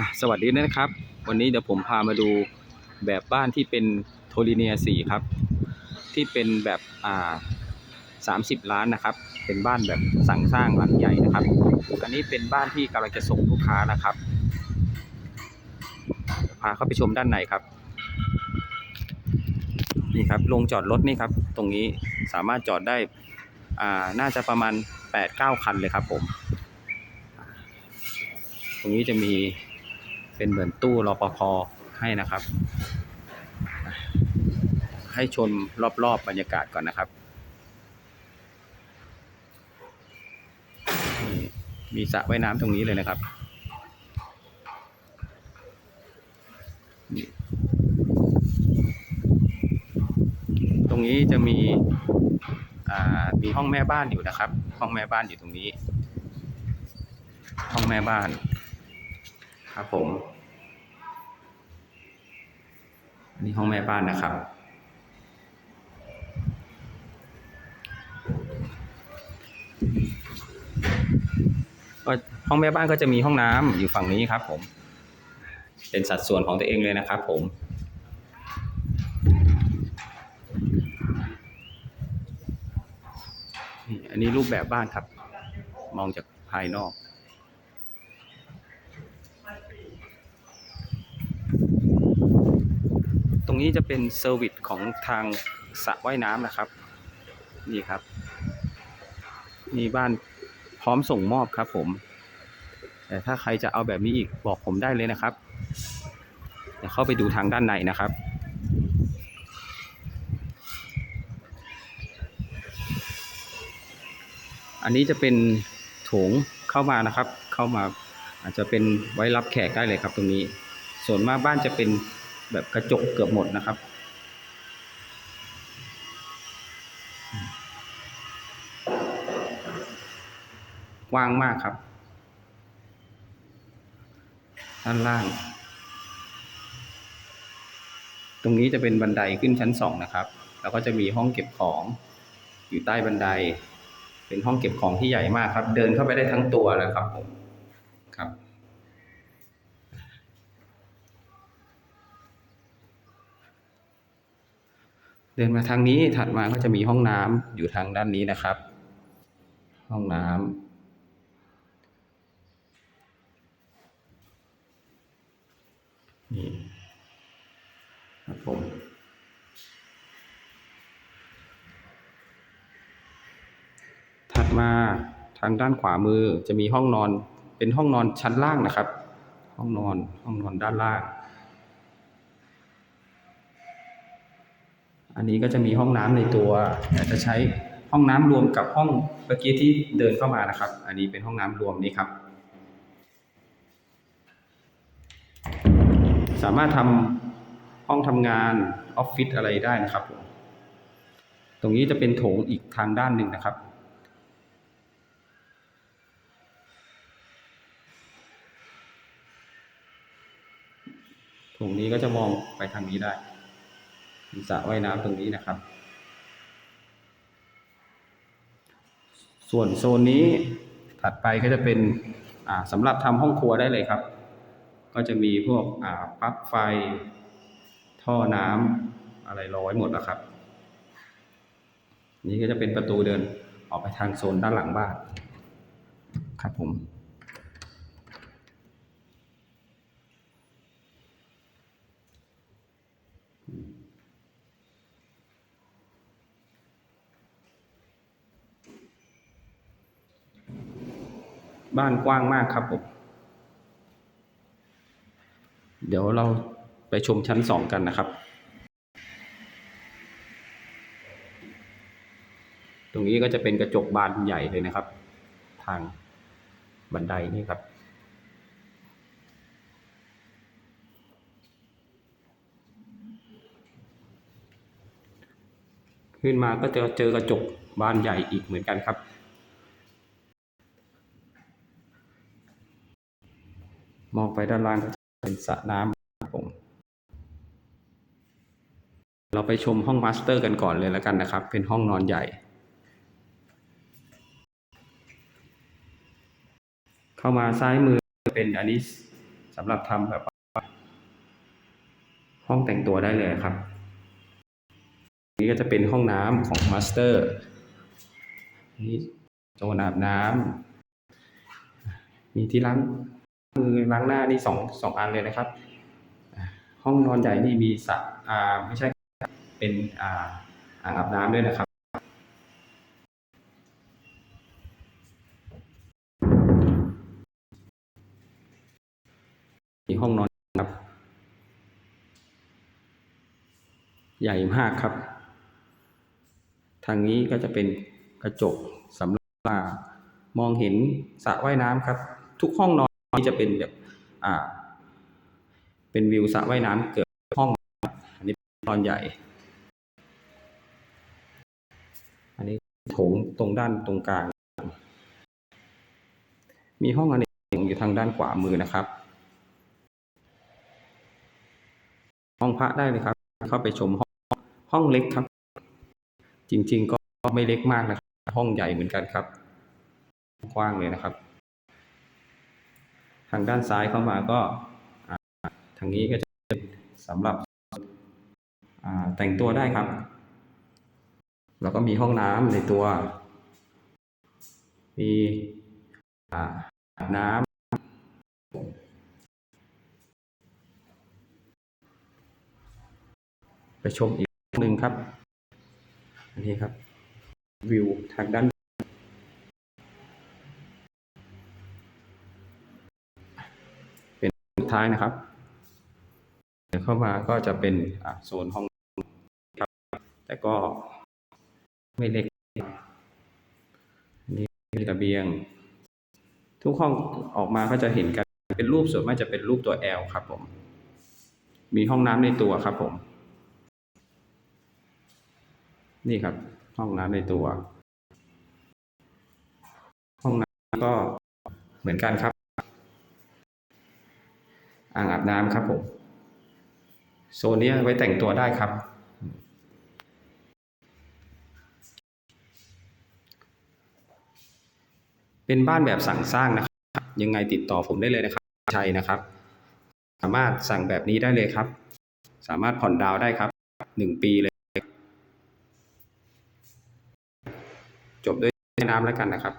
อะสวัสดีนะครับ วันนี้เดี๋ยวผมพามาดูแบบบ้านที่เป็นโทลิเนียสีครับ ที่เป็นแบบอ่าสามสิบล้านนะครับ เป็นบ้านแบบสั่งสร้างหลังใหญ่นะครับ อันนี้เป็นบ้านที่กำลังจะส่งลูกค้านะครับ พาเข้าไปชมด้านในครับ นี่ครับลงจอดรถนี่ครับ ตรงนี้สามารถจอดได้อ่าน่าจะประมาณ8-9คันเลยครับผม ตรงนี้จะมี เป็นเหมือนตู้รอปภให้นะครับ ให้ชมรอบๆบรรยากาศก่อนนะครับมีสระว่ายน้ำตรงนี้เลยนะครับตรงนี้จะมีมีห้องแม่บ้านอยู่นะครับ ห้องแม่บ้านอยู่ตรงนี้ ห้องแม่บ้าน ครับผม อันนี้ห้องแม่บ้านนะครับ ห้องแม่บ้านก็จะมีห้องน้ำอยู่ฝั่งนี้ครับ ผม เป็นสัดส่วนของตัวเองเลยนะครับ ผมอันนี้รูปแบบบ้านครับ มองจากภายนอก ตรงนี้จะเป็นเซอร์วิสของทางสระว่ายน้ำนะครับ นี่ครับ มีบ้านพร้อมส่งมอบครับผม แต่ถ้าใครจะเอาแบบนี้อีกบอกผมได้เลยนะครับ เดี๋ยวเข้าไปดูทางด้านในนะครับอันนี้จะเป็นโถงเข้ามานะครับ เข้ามา อาจจะเป็นไว้รับแขกได้เลยครับ ตรงนี้ ส่วนมากบ้านจะเป็นแบบกระจกเกือบหมดนะครับ กว้างมากครับ ด้านล่าง ตรงนี้จะเป็นบันไดขึ้นชั้นสองนะครับ แล้วก็จะมีห้องเก็บของอยู่ใต้บันได เป็นห้องเก็บของที่ใหญ่มากครับ เดินเข้าไปได้ทั้งตัวแล้วครับผมครับ เดินมาทางนี้ถัดมาก็จะมีห้องน้ำอยู่ทางด้านนี้นะครับ ห้องน้ำนี่ครับผมถัดมาทางด้านขวามือจะมีห้องนอนเป็นห้องนอนชั้นล่างนะครับ ห้องนอนห้องนอนด้านล่าง อันนี้ก็จะมีห้องน้ำในตัวแต่จะใช้ห้องน้ำรวมกับห้องเมื่อกี้ที่เดินเข้ามานะครับ อันนี้เป็นห้องน้ำรวมนี้ครับ สามารถทำห้องทำงานออฟฟิศอะไรได้นะครับผมตรงนี้จะเป็นโถงอีกทางด้านหนึ่งนะครับ โถงนี้ก็จะมองไปทางนี้ได้มี สระว่ายน้ำตรงนี้นะครับ ส่วนโซนนี้ถัดไปก็จะเป็นอ่าสำหรับทำห้องครัวได้เลยครับ ก็จะมีพวกปลั๊กไฟ ท่อน้ำอะไรรอไว้หมดแล้วครับ นี่ก็จะเป็นประตูเดินออกไปทางโซนด้านหลังบ้านครับผม บ้านกว้างมากครับผม เดี๋ยวเราไปชมชั้นสองกันนะครับ ตรงนี้ก็จะเป็นกระจกบานใหญ่เลยนะครับ ทางบันไดนี่ครับขึ้นมาก็จะเจอกระจกบานใหญ่อีกเหมือนกันครับ มองไปด้านล่างก็จะเป็นสระน้ำผมเราไปชมห้องมาสเตอร์กันก่อนเลยแล้วกันนะครับ เป็นห้องนอนใหญ่ เข้ามาซ้ายมือเป็นอันนี้สำหรับทำแบบว่าห้องแต่งตัวได้เลยครับ นี่ก็จะเป็นห้องน้ำของมาสเตอร์นี่โซนอาบน้ำมีที่ล้าง มือล้างหน้านี่สองสองอันเลยนะครับ ห้องนอนใหญ่นี่มีสระอ่าไม่ใช่เป็นอ่าอ่างอาบน้ำด้วยนะครับมีห้องนอนครับ ใหญ่มากครับ ทางนี้ก็จะเป็นกระจกสำหรับมองเห็นสระว่ายน้ำครับ ทุกห้องนอน นี่จะเป็นแบบอ่า เป็นวิวสระว่ายน้ำเกือบห้องครับอันนี้นอนใหญ่ อันนี้โถงตรงด้านตรงกลาง มีห้องอเนกประสงค์อยู่ทางด้านขวามือนะครับ ห้องพระได้เลยครับ เข้าไปชมห้องห้องเล็กครับ จริง ๆ ก็ไม่เล็กมากนะครับ ห้องใหญ่เหมือนกันครับ กว้างเลยนะครับ ทางด้านซ้ายเข้ามาก็ทางนี้ก็จะเป็นสำหรับแต่งตัวได้ครับ แล้วก็มีห้องน้ำในตัว มีอาอาบน้ำไปชมอีกหนึ่งครับ อันนี้ครับ วิวทางด้าน ท้ายนะครับเดี๋ยวเข้ามาก็จะเป็นโซนห้องครับ แต่ก็ไม่เล็กอันนี้เป็นระเบียง ทุกห้องออกมาก็จะเห็นกันเป็นรูปส่วนมากจะเป็นรูปตัว L ครับผม มีห้องน้ำในตัวครับผม นี่ครับ ห้องน้ำในตัว ห้องน้ำก็เหมือนกันครับ อ่างอาบน้ำครับผม โซนนี้ไว้แต่งตัวได้ครับ เป็นบ้านแบบสั่งสร้างนะครับ ยังไงติดต่อผมได้เลยนะครับ ชัยนะครับ สามารถสั่งแบบนี้ได้เลยครับ สามารถผ่อนดาวได้ครับหนึ่งปีเลย จบด้วยน้ำแล้วกันนะครับ